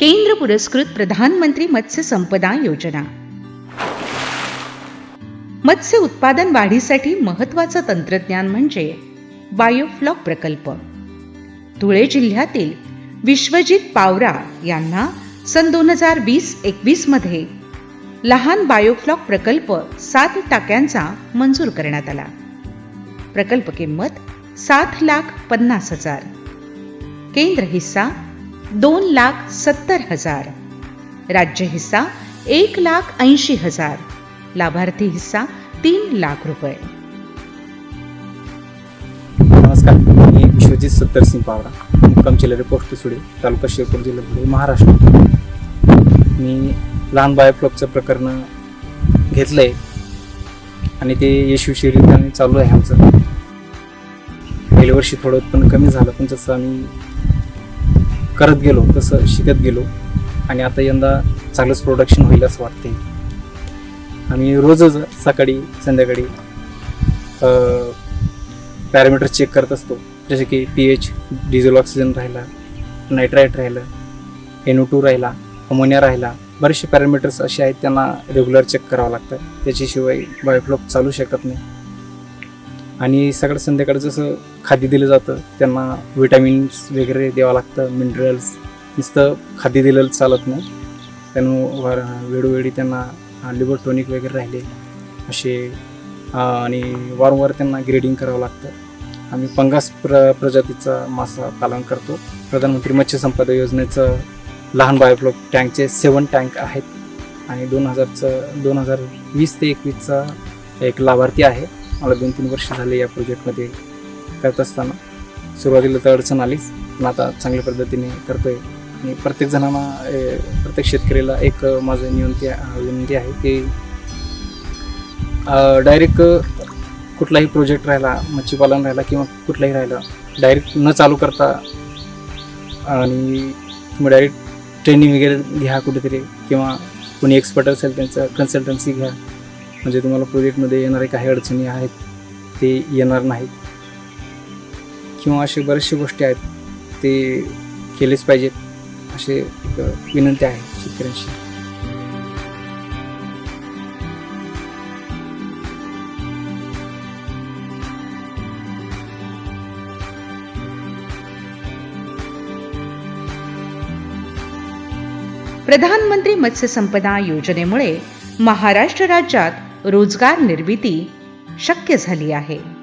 केंद्र पुरस्कृत प्रधानमंत्री मत्स्य संपदा योजना. मत्स्य उत्पादन वाढीसाठी महत्वाचं तंत्रज्ञान म्हणजे बायोफ्लॉक प्रकल्प. धुळे जिल्ह्यातील विश्वजित पावरा यांना सन दोन हजार वीस एकवीसमध्ये लहान बायोफ्लॉक प्रकल्प सात टाक्यांचा मंजूर करण्यात आला. प्रकल्प किंमत सात लाख पन्नास हजार. केंद्र हिस्सा दोन लाख सत्तर हजार. राज्य हिस्सा एक लाख ऐंशी हजार. लाभार्थी हिस्सा तीन लाख रुपये. नमस्कार मी विश्वजित सत्तर सिंग पावरा मुक्काम चिल्लरे पोस्ट सुडे तालुका शिरपूर जिल्हा धुळे महाराष्ट्र. मी लहान बायोफ्लॉकचं प्रकरण घेतलं आहे आणि ते यशस्वीरित्याने चालू आहे आमचं. गेल्या वर्षी थोडं उत्पन्न कमी झालं पण जसं आम्ही करत गेलो तसं शिकत गेलो. आणि आता यंदा चांगलंच प्रोडक्शन होईल असं वाटते आम्ही रोजच सकाळी संध्याकाळी पॅरामीटर चेक करत असतो. जसे की पी एच डिझेल ऑक्सिजन राहिला नायट्राईट राहिलं एनो टू राहिला अमोनिया राहिला बरेचसे पॅरामीटर्स असे आहेत त्यांना रेग्युलर चेक करावं लागतं. त्याच्याशिवाय बायोफ्लॉक चालू शकत नाही. आणि सगळं संध्याकाळी जसं खाद्य दिलं जातं त्यांना विटॅमिन्स वगैरे द्यावं लागतं मिनरल्स नुसतं खाद्य दिलेलं चालत नाही. त्यानं वेळोवेळी त्यांना लिव्हर टॉनिक वगैरे राहिले. असे आणि वारंवार त्यांना ग्रेडिंग करावं लागतं. आम्ही पंगास प्र प्रजातीचा मासा पालन करतो. प्रधानमंत्री मत्स्य संपदा योजनेचं लहान बायोफ्लॉक टँकचे सेवन टँक आहेत. आणि दोन हजारचं दोन हजार वीस ते एकवीसचा एक लाभार्थी आहे. मला दोन तीन वर्ष झाले या प्रोजेक्टमध्ये करत असताना. सुरुवातीला तर अडचण आलीच पण आता चांगल्या पद्धतीने करतो आहे आणि प्रत्येक जणांना प्रत्येक शेतकऱ्याला एक माझं विनंती आहे- विनंती आहे की डायरेक्ट कुठलाही प्रोजेक्ट राहिला मच्छीपालन राहिला किंवा कुठलाही राहिला डायरेक्ट न चालू करता आणि तुम्ही डायरेक्ट ट्रेनिंग वगैरे घ्या कुठेतरी किंवा कोणी एक्सपर्ट असेल त्यांचं कन्सल्टन्सी घ्या. म्हणजे तुम्हाला प्रोजेक्टमध्ये येणारे काही अडचणी आहेत ते येणार नाहीत. किंवा असे बरेचसे गोष्टी आहेत ते केलेच पाहिजेत असे विनंती आहे शेतकऱ्यांशी. प्रधानमंत्री मत्स्य संपदा योजनेमुळे महाराष्ट्र राज्यात रोजगार निर्मिती शक्य झाली आहे.